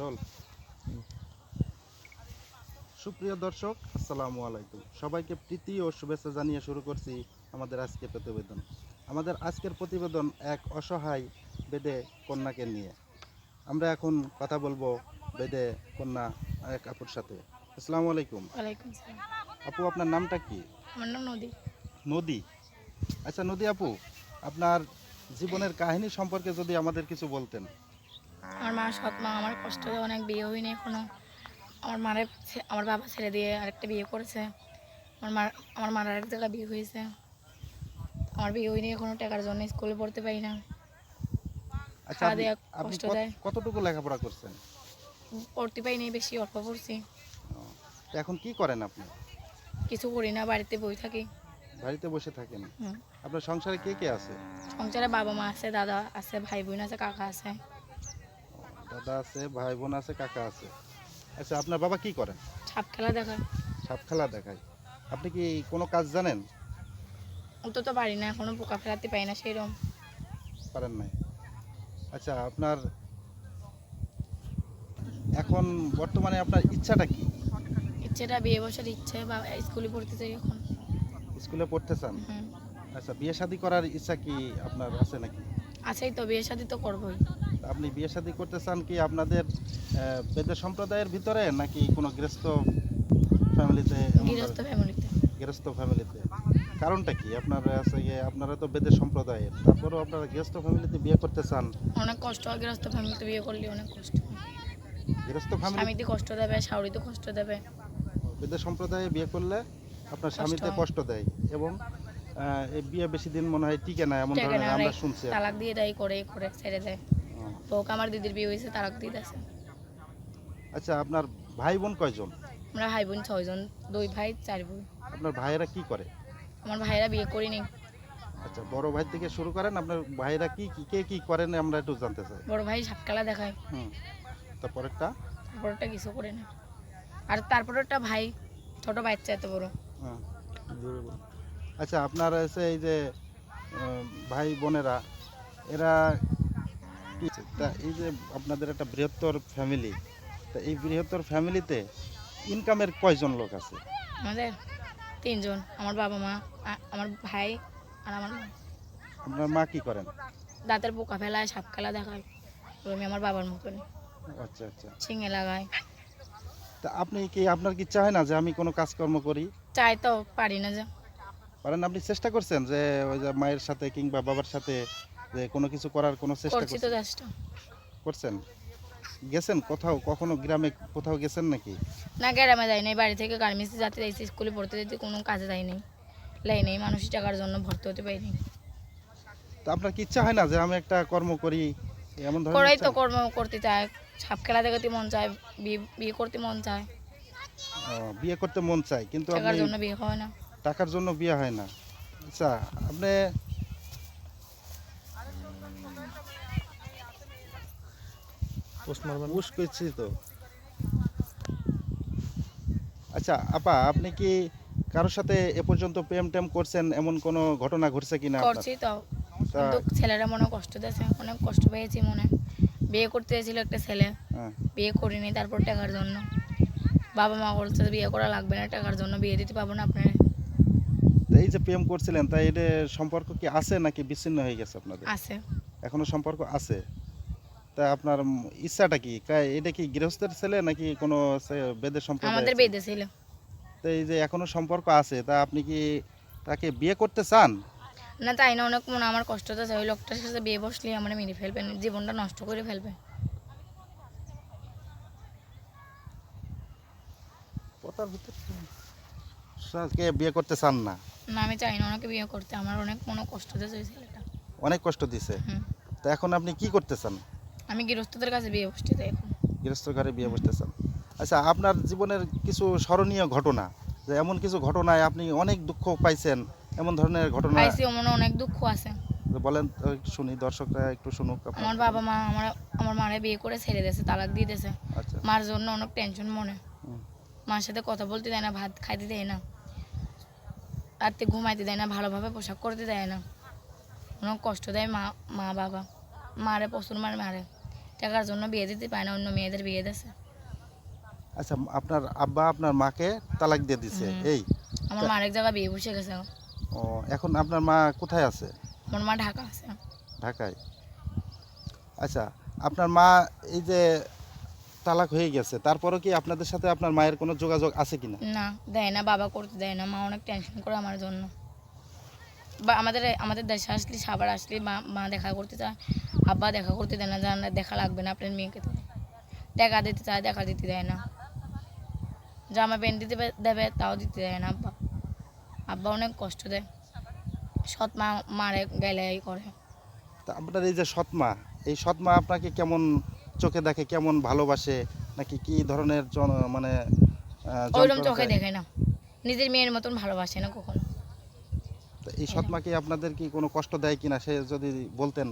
Role. সুপ্রিয় দর্শক আসসালামু আলাইকুম। সবাইকে প্রীতি ও শুভেচ্ছা জানিয়ে শুরু করছি আমাদের আজকের প্রতিবেদন। আমাদের আজকের প্রতিবেদন এক অসহায় বেদে কন্যাকে নিয়ে। আমরা এখন কথা বলব বেদে কন্যা এক আপুর সাথে। আসসালামু আলাইকুম। আপু আপনার নামটা কি? আমার নাম নদী। নদী। আচ্ছা নদী আপু আপনার জীবনের কাহিনী সম্পর্কে যদি আমাদের কিছু বলতেন। আমার মা সৎ মা আমার কষ্ট অনেক বিয়ে হয়নি এখনও। আমার মারে আমার বাবা ছেড়ে দিয়ে আরেকটা বিয়ে করেছে। আমার মার আমার মার আরেক জায়গায় বিয়ে হয়েছে। আমার বিয়ে হয়নি এখনও টাকার জন্য স্কুলে পড়তে পারি না। আচ্ছা খাওয়া আপনি কষ্ট দেয়। কতটুকু লেখাপড়া করছেন? পড়তে পারিনি বেশি অল্প পড়ছি। এখন কি করেন আপনি? কিছু করি না বাড়িতে বই থাকি। বাড়িতে বসে থাকেন। আপনার সংসারে কে কে আছে? সংসারে বাবা মা আছে দাদা আছে ভাই বোন আছে কাকা আছে। দাদা আছে ভাই বোন আছে কাকা আছে। আচ্ছা আপনার বাবা কি করেন? ছাপ খেলা দেখায়। সাপ খেলা দেখায়। আপনি কি কোনো কাজ জানেন? অন্তত পারি না এখনও পোকা ফেলাতে পারি না সেইরকম পারেন নাই। আচ্ছা আপনার এখন বর্তমানে আপনার ইচ্ছাটা কি? ইচ্ছেটা বিয়ে বসার ইচ্ছে বা স্কুলে পড়তে চাই এখন। স্কুলে পড়তে চান? হুম। আচ্ছা বিয়ে শাদী করার ইচ্ছা কি আপনার আছে নাকি? আছেই তো বিয়ে শাদী তো করবোই। তা আপনি বিয়ে শাদী করতে চান কি আপনাদের বেদের সম্প্রদায়ের ভিতরে নাকি কোনো গৃহস্থ ফ্যামিলিতে গৃহস্থ ফ্যামিলিতে। গৃহস্থ ফ্যামিলিতে। কারণটা কি? আপনারা আছে আপনারা তো বেদের সম্প্রদায়ের তারপরেও আপনারা গৃহস্থ ফ্যামিলিতে বিয়ে করতে চান? অনেক কষ্ট হয় গৃহস্থ ফ্যামিলিতে বিয়ে করলে অনেক কষ্ট। গৃহস্থ ফ্যামিলি স্বামীতে কষ্ট দেবে শাওরিতে কষ্ট দেবে। বেদের সম্প্রদায়ে বিয়ে করলে আপনার স্বামীতে কষ্ট দেয় এবং এই বিয়ে বেশি দিন মনে হয় টিকে না এমন ধরনের আমরা শুনছি তালাক দিয়ে দেয় করে করে ছেড়ে দেয়। হোক আমার দিদির বিয়ে হয়েছে তালাক দিয়ে দিয়েছে। আচ্ছা আপনার ভাই বোন কয়জন? আমরা ভাই বোন ছয়জন দুই ভাই চার বোন। আপনার ভাইয়েরা কি করে? আমার ভাইয়েরা বিয়ে করিনি আচ্ছা বড় ভাই থেকে শুরু করেন আপনার ভাইয়েরা কি কি কে কি করেন আমরা একটু জানতে চাই। বড় ভাই সাপ খেলা দেখায়। হুম তারপরেরটা? তারপরটা কিছু করে না। আর তারপর একটা ভাই ছোট বাচ্চা এত বড়। হ্যাঁ, আচ্ছা আপনার হচ্ছে এই যে ভাই বোনেরা এরা তা এই যে আপনাদের একটা বৃহত্তর ফ্যামিলি তা এই বৃহত্তর ফ্যামিলিতে ইনকামের কয়জন লোক আছে? আমাদের তিনজন আমার বাবা মা আমার ভাই আর আমার আপনার মা কি করেন? দাঁতের পোকা ফেলায় সাপ খেলা দেখায় আমি আমার বাবার মতন আচ্ছা আচ্ছা। ছিঙে লাগায়। তা আপনি কি আপনার কি চায় না যে আমি কোনো কাজকর্ম করি? চাই তো পারি না যে। পারেন আপনি চেষ্টা করছেন যে ওই যে মায়ের সাথে কিংবা বাবার সাথে যে কোনো কিছু করার কোনো চেষ্টা করছি তো করছেন? চেষ্টা করছেন? গেছেন কোথাও? কখনো গ্রামে কোথাও গেছেন নাকি? না গ্রামে যাই নাই বাড়ি থেকে গার্মেন্টসে যাতে যাইছি স্কুলে পড়তে যেতে কোনো কাজে যাই নাই। লাই নেই মানুষের টাকার জন্য ভর্তি হতে পারিনি তো আপনার কি ইচ্ছা হয় না যে আমি একটা কর্ম করি এমন ধরনের করাই তো কর্ম করতে চায়। সাপ খেলা দেখতে মন চায় বিয়ে বিয়ে করতে মন চায়। বিয়ে করতে মন চায় কিন্তু টাকার জন্য বিয়ে হয় না। টাকার জন্য বিয়ে হয় না। আচ্ছা আপনি উস করছি তো। আচ্ছা আপা আপনি কি কারোর সাথে এ পর্যন্ত প্রেম টেম করছেন? এমন কোনো ঘটনা ঘটছে কিনা করছি তো। কিন্তু ছেলেরা মনে কষ্ট দিয়েছে। অনেক কষ্ট পেয়েছি মনে বিয়ে করতে চেয়েছিল একটা ছেলে। হ্যাঁ, বিয়ে করিনি তারপর টাকার জন্য। বাবা মা বলছে বিয়ে করা লাগবে না টাকার জন্য বিয়ে দিতে পারব না আপনার। এই যে প্রেম করছিলেন তাই এটা সম্পর্ক কি আছে নাকি বিচ্ছিন্ন হয়ে গেছে আপনাদের? আছে। এখনও সম্পর্ক আছে? তা আপনার ইচ্ছাটা কি? এটা কি গৃহস্থের ছেলে নাকি কোনো বেদের সম্পর্ক আমাদের বেঁধে ছিল। তো এই যে এখনও সম্পর্ক আছে তা আপনি কি তাকে বিয়ে করতে চান? না তাই না অনেক মনে আমার কষ্ট তো ওই লোকটার সাথে বিয়ে বসলে আমার মেরে ফেলবেন জীবনটা নষ্ট করে কথার ভিতর বিয়ে করতে চান না? না আমি চাই না ওনাকে বিয়ে করতে। আমার অনেক মনে কষ্ট দিয়েছে ওই ছেলেটা। অনেক কষ্ট দিছে। তা এখন আপনি কি করতে চান? আমি গৃহস্থদের কাছে বিয়ে বসতে চাই এখন। গৃহস্থ ঘরে বিয়ে বসতে চান। আচ্ছা আপনার জীবনের কিছু স্মরণীয় ঘটনা যে এমন কিছু ঘটনায় আপনি অনেক দুঃখ পাইছেন এমন ধরনের ঘটনা? পাইছি মনে অনেক দুঃখ আছে। বলেন তো একটু শুনি দর্শকরা একটু শুনুক আপনার। আমার বাবা মা আমার আমার মারে বিয়ে করে ছেড়ে দিয়েছে তালাক দিয়ে দিয়েছে। আচ্ছা। মার জন্য অনেক টেনশন মনে। হুম। মার সাথে কথা বলতে দেয় না ভাত খাইতে দেয় না। রাতে ঘুমাইতে দেয় না ভালোভাবে পোশাক করতে দেয় না। অনেক কষ্ট দেয় মা মা বাবা। মারে প্রচুর মারে মারে। টাকার জন্য বিয়ে দিতে পারে না অন্য মেয়েদের বিয়ে দিয়েছে আচ্ছা আপনার আব্বা আপনার মাকে তালাক দিয়ে দিছে এই? আমার মা আরেক জায়গায় বিয়ে বসে গেছে। ও এখন আপনার মা কোথায় আছে? আমার মা ঢাকা আছে। ঢাকায়? আচ্ছা আপনার মা এই যে তালাক হয়ে গেছে তারপরও কি আপনাদের সাথে আপনার মায়ের কোনো যোগাযোগ আছে কিনা? না দেয় না বাবা করতে দেয় না। মা অনেক টেনশন করে আমার জন্য। বা আমাদের আমাদের দেশে আসলে সাবার আসলে মা মা দেখা করতে চায় আব্বা দেখা করতে দেয় না জান না দেখা লাগবে না আপনার মেয়েকে তো। দেখা দিতে চায় দেখা দিতে দেয় না। জামা প্যান্ট দিতে দেবে তাও দিতে দেয় না আব্বা। আব্বা অনেক কষ্ট দেয়। সৎ মা মারে গেলে করে। তা আপনার এই যে সৎ মা এই সৎ মা আপনাকে কেমন চোখে দেখে কেমন ভালোবাসে? নাকি কি ধরনের মানে ওইরকম চোখে? দেখে না। নিজের মেয়ের মতন ভালোবাসে না কখনো। তা এই সৎমা কি আপনাদের কি কোনো কষ্ট দেয় কিনা? সে যদি বলতেন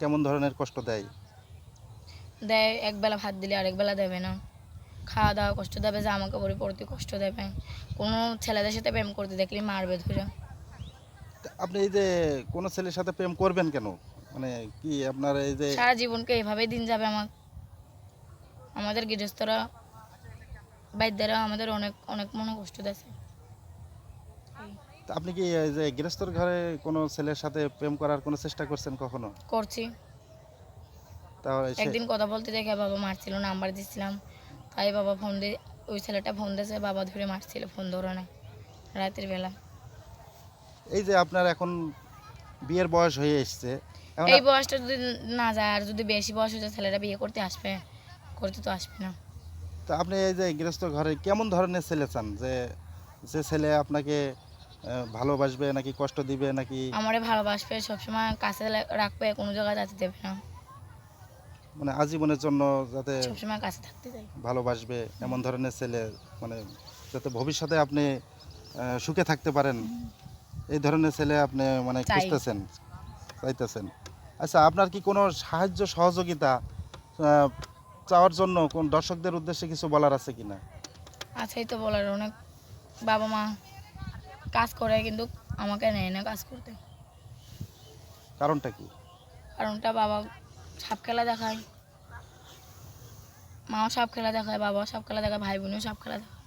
কেমন ধরনের কষ্ট দেয়? দেয় একবেলা ভাত দিলে আরেক বেলা দেবে না। খাওয়া দাওয়া কষ্ট দেবে জামা কাপড়ে পরতে কষ্ট দেবে। কোনো ছেলেদের সাথে প্রেম করতে দেখলে মারবে ধরে। আপনি এই যে কোনো ছেলের সাথে প্রেম করবেন কেন? মানে কি আপনার এই যে সারা জীবনকে এভাবেই দিন যাবে আমার। আমাদের গৃহস্থরা বাইদ্যরা আমাদের অনেক অনেক মনে কষ্ট দিয়েছে। তা আপনি কি এই যে গৃহস্থর ঘরে কোনো ছেলের সাথে প্রেম করার কোনো চেষ্টা করছেন কখনো? করছি। তাহলে সে- একদিন কথা বলতে দেখে বাবা মারছিল নাম্বার দিচ্ছিলাম তাই বাবা ফোন দিয়ে ওই ছেলেটা ফোন দিয়েছে বাবা ধরে মারছিল ফোন ধরে না রাতের বেলা। এই যে আপনার এখন বিয়ের বয়স হয়ে এসছে এখন এই বয়সটা যদি না যায় আর যদি বেশি বয়স হয়ে যায় ছেলেরা বিয়ে করতে আসবে। করতে তো আসবে না। তো আপনি এই যে গৃহস্থ ঘরে কেমন ধরনের ছেলে চান? যে যে ছেলে আপনাকে আহ, ভালোবাসবে নাকি কষ্ট দিবে নাকি? আমারে ভালোবাসবে সবসময় কাছে রাখবে কোনো জায়গায় যেতে দেবে না। মানে আজীবনের জন্য যাতে সবসময় কাছে থাকতে চাই। ভালোবাসবে এমন ধরনের ছেলে মানে যাতে ভবিষ্যতে আপনি সুখে থাকতে পারেন। এই ধরনের ছেলে আপনি মানে। খুঁজতেছেন চাইতেছেন। আচ্ছা আপনার কি কোনো সাহায্য সহযোগিতা চাওয়ার জন্য কোন দর্শকদের উদ্দেশ্যে কিছু বলার আছে কিনা? আছেই তো বলার অনেক বাবা মা কাজ করে কিন্তু আমাকে নেয় না কাজ করতে। কারণটা কি? কারণটা বাবা সাপ খেলা দেখায়। মাও সাপ খেলা দেখায় বাবাও সাপ খেলা দেখায় ভাই বোনও সাপ খেলা দেখায়।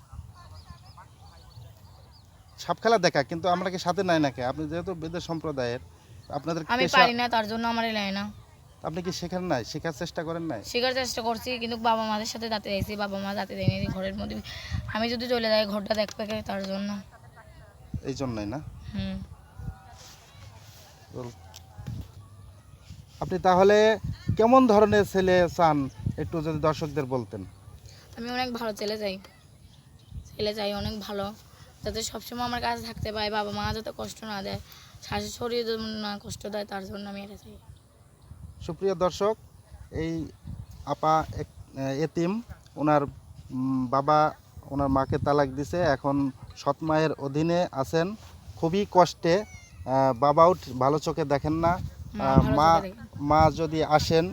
সাপ খেলা দেখা কিন্তু আমরা কি সাথে নাই নাকি? আপনি যেহেতু বেদের সম্প্রদায়ের আপনাদের আমি পেশা- পারি না তার জন্য আমার নেয় না। আপনি কি শেখার নাই? শেখার চেষ্টা করেন নাই? শেখার চেষ্টা করছি কিন্তু বাবা মাদের সাথে যাতে যাইছি বাবা মা যাতে দেয়নি ঘরের মধ্যে। আমি যদি চলে যাই ঘরটা দেখবে কে? তার জন্য। এই জন্যই না আপনি তাহলে কেমন ধরনের ছেলে চান? একটু যদি দর্শকদের বলতেন। আমি অনেক ভালো ছেলে চাই। ছেলে চাই অনেক ভালো। যাতে সবসময় আমার কাছে থাকতে পারে বাবা মা যাতে কষ্ট না দেয় শাশুড়ি শরীর না কষ্ট দেয় তার জন্য আমি এটা চাই। সুপ্রিয় দর্শক এই আপা এতিম ওনার বাবা ওনার মাকে তালাক দিছে। এখন সৎ মায়ের অধীনে আছেন। খুবই কষ্টে বাবাও ভালো চোখে দেখেন না। মা মা যদি আসেন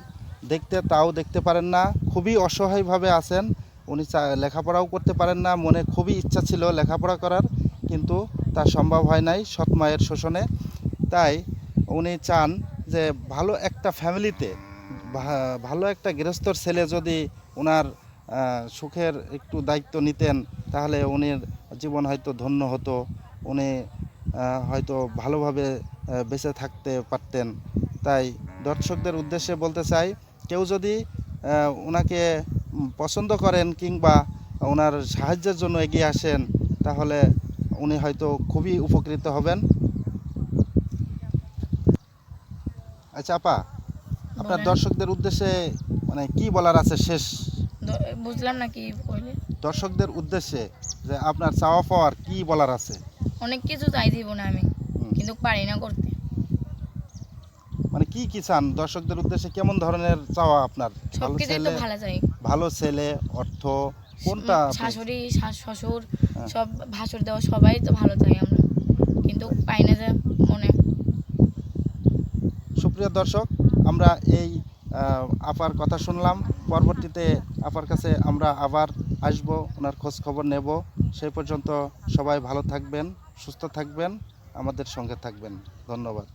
দেখতে তাও দেখতে পারেন না। খুবই অসহায়ভাবে আছেন। উনি লেখাপড়াও করতে পারেন না। মনে খুবই ইচ্ছা ছিল লেখাপড়া করার কিন্তু তা সম্ভব হয় নাই সৎ মায়ের শোষণে। তাই উনি চান যে ভালো একটা ফ্যামিলিতে ভালো একটা গৃহস্থর ছেলে যদি ওনার সুখের একটু দায়িত্ব নিতেন তাহলে উনির জীবন হয়তো ধন্য হতো উনি হয়তো ভালোভাবে বেঁচে থাকতে পারতেন। তাই দর্শকদের উদ্দেশ্যে বলতে চাই কেউ যদি ওনাকে পছন্দ করেন কিংবা ওনার সাহায্যের জন্য এগিয়ে আসেন তাহলে উনি হয়তো খুবই উপকৃত হবেন। আচ্ছা আপা আপনার দর্শকদের উদ্দেশ্যে মানে কি বলার আছে শেষ? বুঝলাম না কি কইলে। দর্শকদের উদ্দেশ্যে যে আপনার চাওয়া পাওয়ার কি বলার আছে? অনেক কিছু চাই জীবনে আমি কিন্তু পারি না করতে। মানে কি কি চান? দর্শকদের উদ্দেশ্যে কেমন ধরনের চাওয়া আপনার? ভালো ছেলে ভালো চাই। ভালো ছেলে অর্থ কোনটা শাশুড়ি শাশ শ্বশুর হ্যাঁ। সব ভাসুর দেওয়া সবাই তো ভালো চাই আমরা। কিন্তু পাই না যে মনে। সুপ্রিয় দর্শক আমরা এই আপার কথা শুনলাম। পরবর্তীতে আপার কাছে আমরা আবার আসব, ওনার খোঁজ খবর নেব। সেই পর্যন্ত সবাই ভালো থাকবেন, সুস্থ থাকবেন, আমাদের সঙ্গে থাকবেন। ধন্যবাদ।